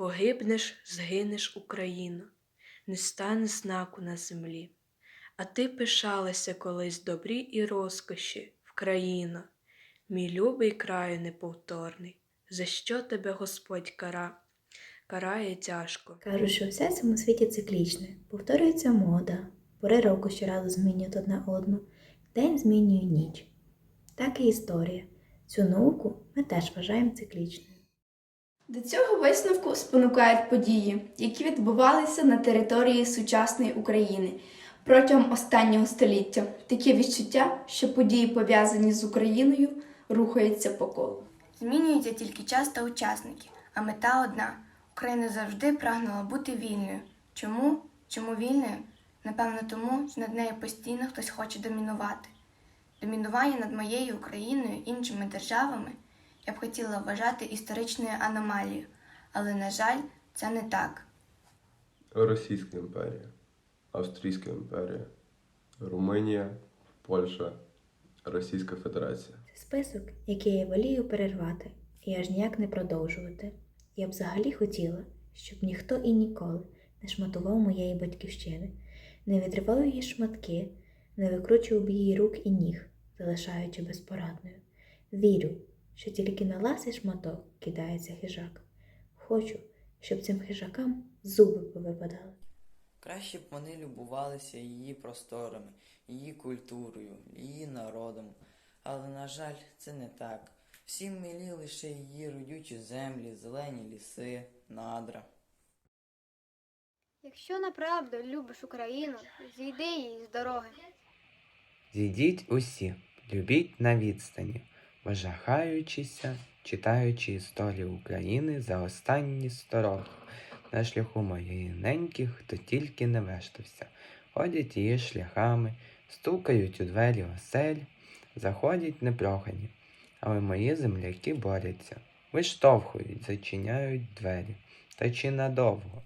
Погибнеш, згинеш Україно, не стане знаку на землі. А ти пишалася колись добрі і розкоші, Вкраїно, мій любий краю неповторний, за що тебе Господь кара, карає тяжко. Кажуть, що все в цьому світі циклічне. Повторюється мода, пори року щоразу змінюють одна одну, день змінює ніч. Так і історія. Цю науку ми теж вважаємо циклічною. До цього висновку спонукають події, які відбувалися на території сучасної України протягом останнього століття. Таке відчуття, що події, пов'язані з Україною, рухаються по колу. Змінюються тільки час та учасники, а мета одна. Україна завжди прагнула бути вільною. Чому? Чому вільною? Напевно, тому, що над нею постійно хтось хоче домінувати. Домінування над моєю Україною іншими державами я б хотіла вважати історичною аномалією, але, на жаль, це не так. Російська імперія, Австрійська імперія, Румунія, Польща, Російська Федерація. Це список, який я волію перервати і аж ніяк не продовжувати. Я б взагалі хотіла, щоб ніхто і ніколи не шматував моєї батьківщини, не відривав її шматки, не викручував її рук і ніг, залишаючи безпорадною. Вірю, що тільки на ласий шматок кидається хижак. Хочу, щоб цим хижакам зуби повипадали. Краще б вони любувалися її просторами, її культурою, її народом. Але, на жаль, це не так. Всім милі лише її родючі землі, зелені ліси, надра. Якщо направду любиш Україну, зійди їй з дороги. Зійдіть усі, любіть на відстані, вожахаючися, читаючи історію України за останні сто років. На шляху моєї неньки, хто тільки не вештався, ходять її шляхами, стукають у двері осель, заходять непрохані, але мої земляки борються, виштовхують, зачиняють двері. Та чи надовго?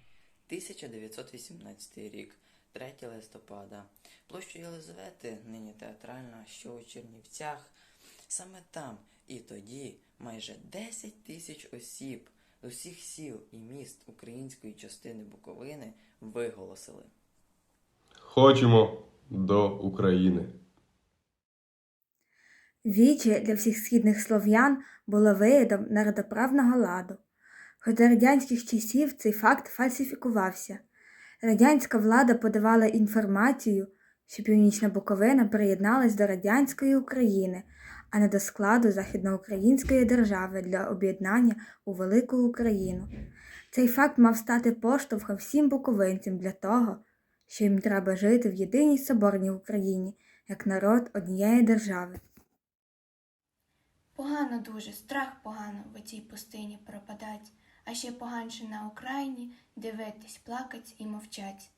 1918 рік, 3 листопада. Площа Єлизавети, нині театральна, що у Чернівцях. Саме там і тоді майже 10 тисяч осіб з усіх сіл і міст української частини Буковини виголосили. Хочемо до України. Віче для всіх східних слов'ян було виядом народоправного ладу. Хоч за радянських часів цей факт фальсифікувався. Радянська влада подавала інформацію, що Північна Буковина приєдналась до радянської України, а не до складу Західноукраїнської держави для об'єднання у велику Україну. Цей факт мав стати поштовхом всім буковинцям для того, що їм треба жити в єдиній соборній Україні як народ однієї держави. Погано дуже, страх погано в оцій пустині пропадать, а ще поганше на Україні дивитись, плакать і мовчать.